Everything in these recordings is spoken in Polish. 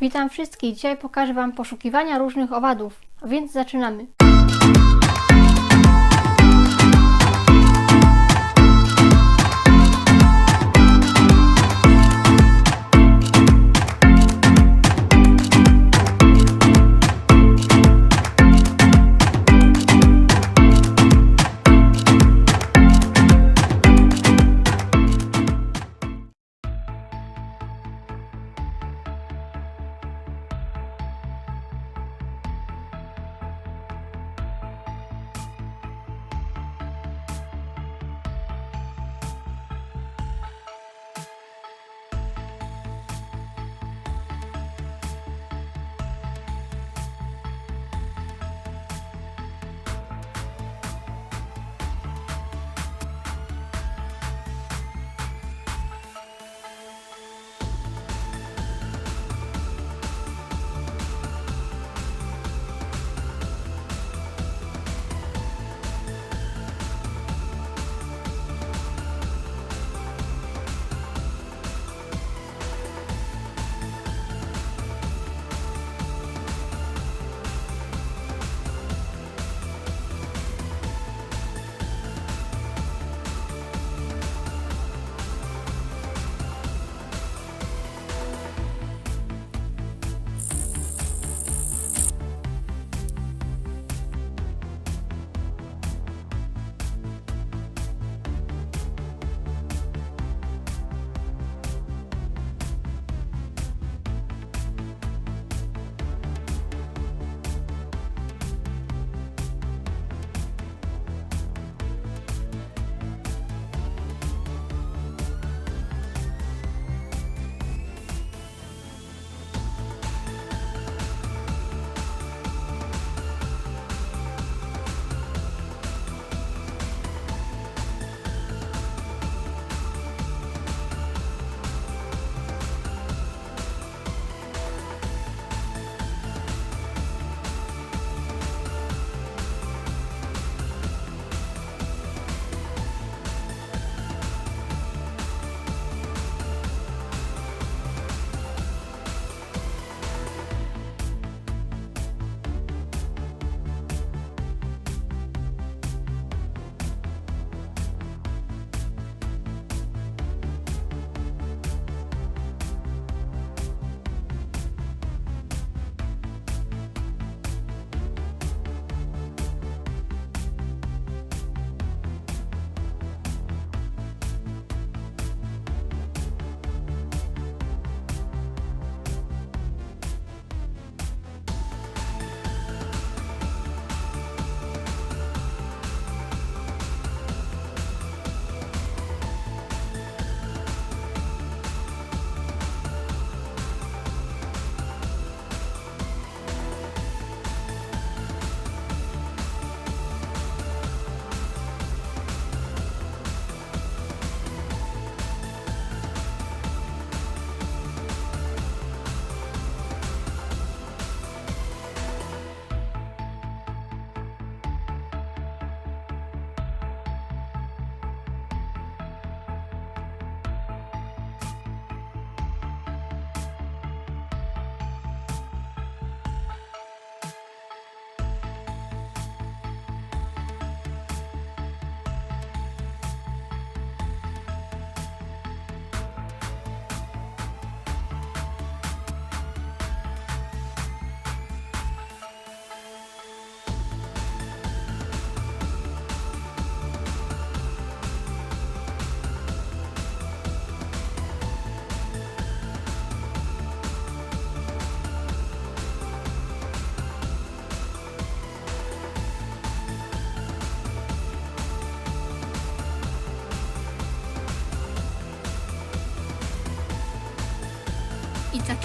Witam wszystkich. Dzisiaj pokażę Wam poszukiwania różnych owadów, więc zaczynamy.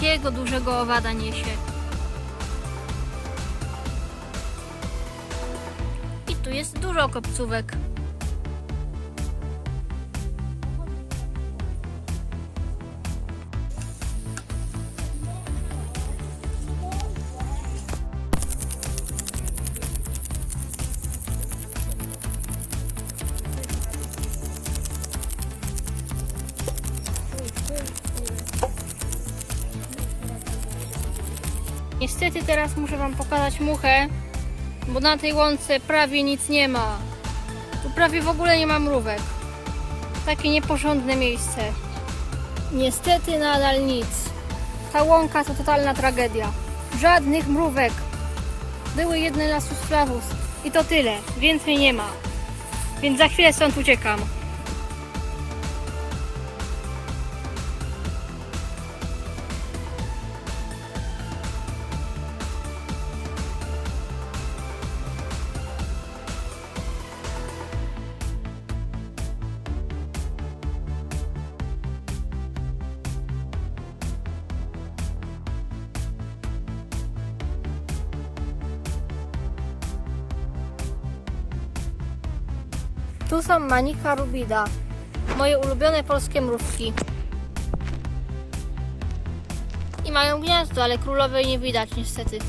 Takiego dużego owada niesie. I tu jest dużo kopcówek. Niestety teraz muszę Wam pokazać muchę, bo na tej łące prawie nic nie ma. Tu prawie w ogóle nie ma mrówek. Takie nieporządne miejsce. Niestety nadal nic. Ta łąka to totalna tragedia. Żadnych mrówek. Były jedne lasus flavus i to tyle. Więcej nie ma. Więc za chwilę stąd uciekam. Tu są Manika Rubida. Moje ulubione polskie mrówki. I mają gniazdo, ale królowej nie widać niestety.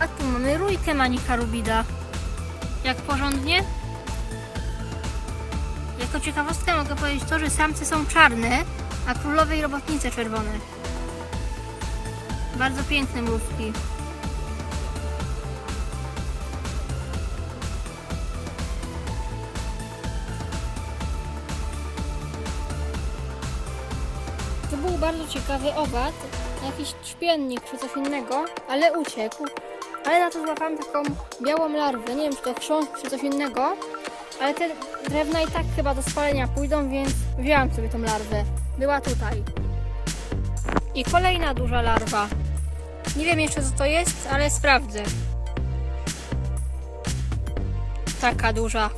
A tu mamy rójkę Manika Rubida. Jak porządnie? Jako ciekawostkę mogę powiedzieć to, że samce są czarne, a królowej robotnice czerwone. Bardzo piękne mrówki. To był bardzo ciekawy owad, jakiś trzpiennik czy coś innego, ale uciekł. Ale na to złapałam taką białą larwę, nie wiem czy to chrząst czy coś innego, ale te drewna i tak chyba do spalenia pójdą, więc wzięłam sobie tą larwę. Była tutaj. I kolejna duża larwa. Nie wiem jeszcze co to jest, ale sprawdzę. Taka duża.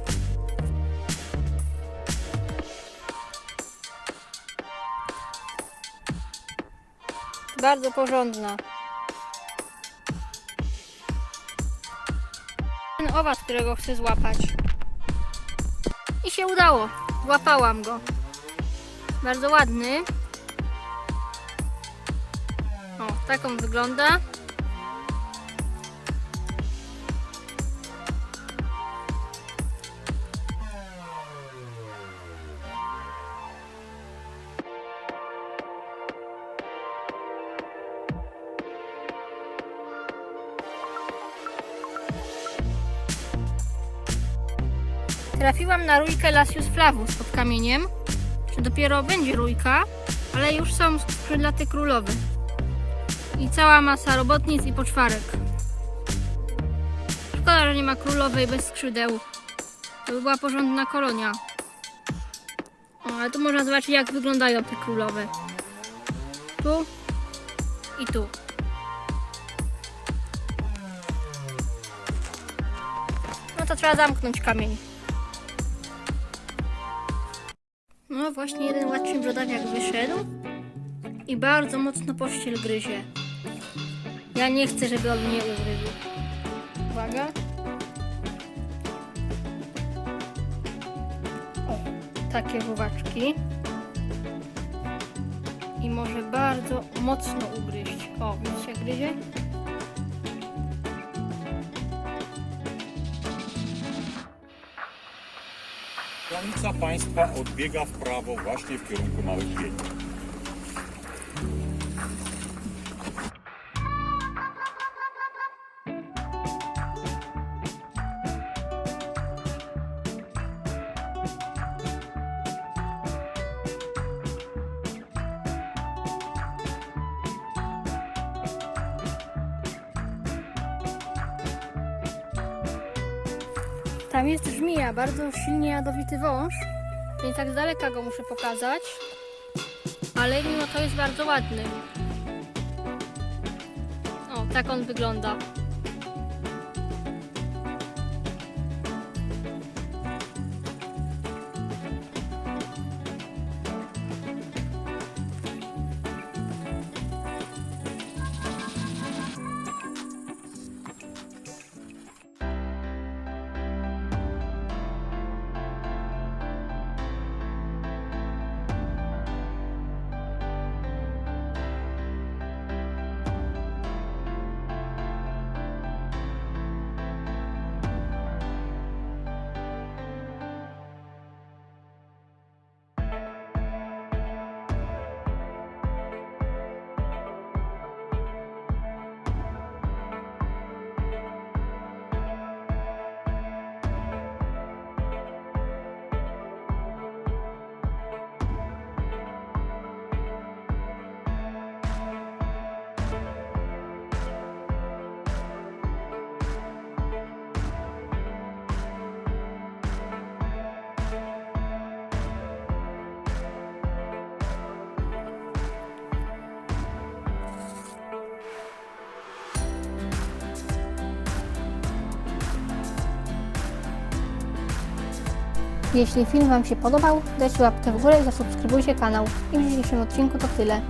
Bardzo porządna. Ten owad, którego chcę złapać. I się udało. Złapałam go. Bardzo ładny. O, tak wygląda. Trafiłam na rójkę Lasius flavus pod kamieniem. Dopiero będzie rójka, ale już są skrzydlaty królowe. I cała masa robotnic i poczwarek. Szkoda, że nie ma królowej bez skrzydeł. To by była porządna kolonia. O, ale tu można zobaczyć jak wyglądają te królowe. Tu i tu. No to trzeba zamknąć kamień. No właśnie jeden ładny brodawniak wyszedł i bardzo mocno pościel gryzie. Ja nie chcę, żeby on mnie ugryzł. Uwaga. O, takie żuwaczki. I może bardzo mocno ugryźć. O, widzicie gryzie? Granica państwa odbiega w prawo właśnie w kierunku Małych Biegi. Tam jest żmija, bardzo silnie jadowity wąż, więc tak z daleka go muszę pokazać. Ale mimo to jest bardzo ładny. O, tak on wygląda. Jeśli film Wam się podobał, dajcie łapkę w górę i zasubskrybujcie kanał. I w dzisiejszym odcinku to tyle.